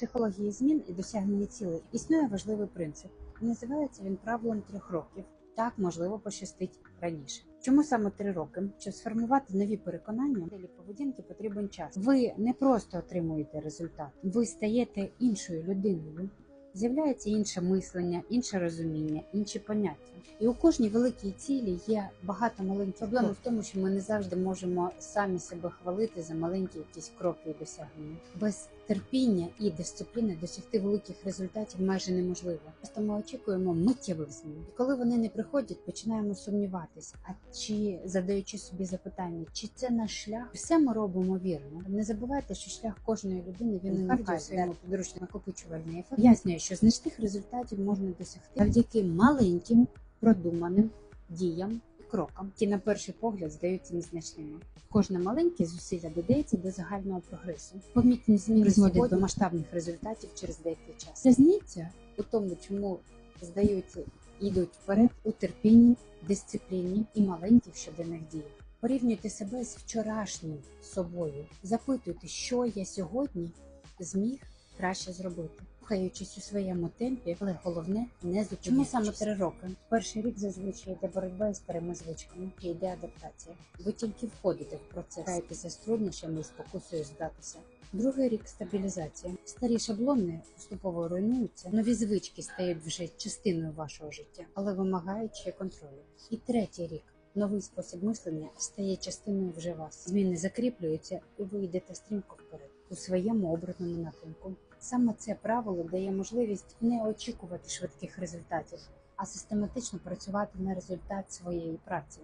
психології змін і досягнення цілей існує важливий принцип. Називається він правилом трьох років. Так можливо пощастить раніше. Чому саме три роки? Щоб сформувати нові переконання, моделі поведінки потрібен час. Ви не просто отримуєте результат, ви стаєте іншою людиною. З'являється інше мислення, інше розуміння, інші поняття. І у кожній великій цілі є багато маленьких проблем в тому, що ми не завжди можемо самі себе хвалити за маленькі якісь кроки і досягнення. Без терпіння і дисципліни досягти великих результатів майже неможливо. Просто ми очікуємо миттєвих змін. І коли вони не приходять, починаємо сумніватись. А чи задаючи собі запитання, чи це наш шлях? Все ми робимо вірно. Не забувайте, що шлях кожної людини він унікальний у своєму підручному накопичувальний ефект. Яснює, що значних результатів можна досягти завдяки маленьким продуманим діям крокам, які на перший погляд здаються незначними. Кожне маленьке зусилля додається до загального прогресу. Помітні зміни Призводять до- до масштабних результатів через деякий час. Різниця у тому, чому здаються йдуть вперед у терпінні, дисципліні і маленьких щоденних діях. Порівнюйте себе з вчорашнім собою. Запитуйте, що я сьогодні зміг краще зробити, рухаючись у своєму темпі, але головне не зупинятися. Чому саме три роки? Перший рік зазвичай йде боротьба із старими звичками, і йде адаптація. Ви тільки входите в процес, граєтеся з труднощами і спокусою здатися. Другий рік стабілізація. Старі шаблони поступово руйнуються, нові звички стають вже частиною вашого життя, але вимагають ще контролю. І третій рік. Новий спосіб мислення стає частиною вже вас. Зміни закріплюються, і ви йдете стрімко вперед у своєму обраному напрямку. Саме це правило дає можливість не очікувати швидких результатів, а систематично працювати на результат своєї праці.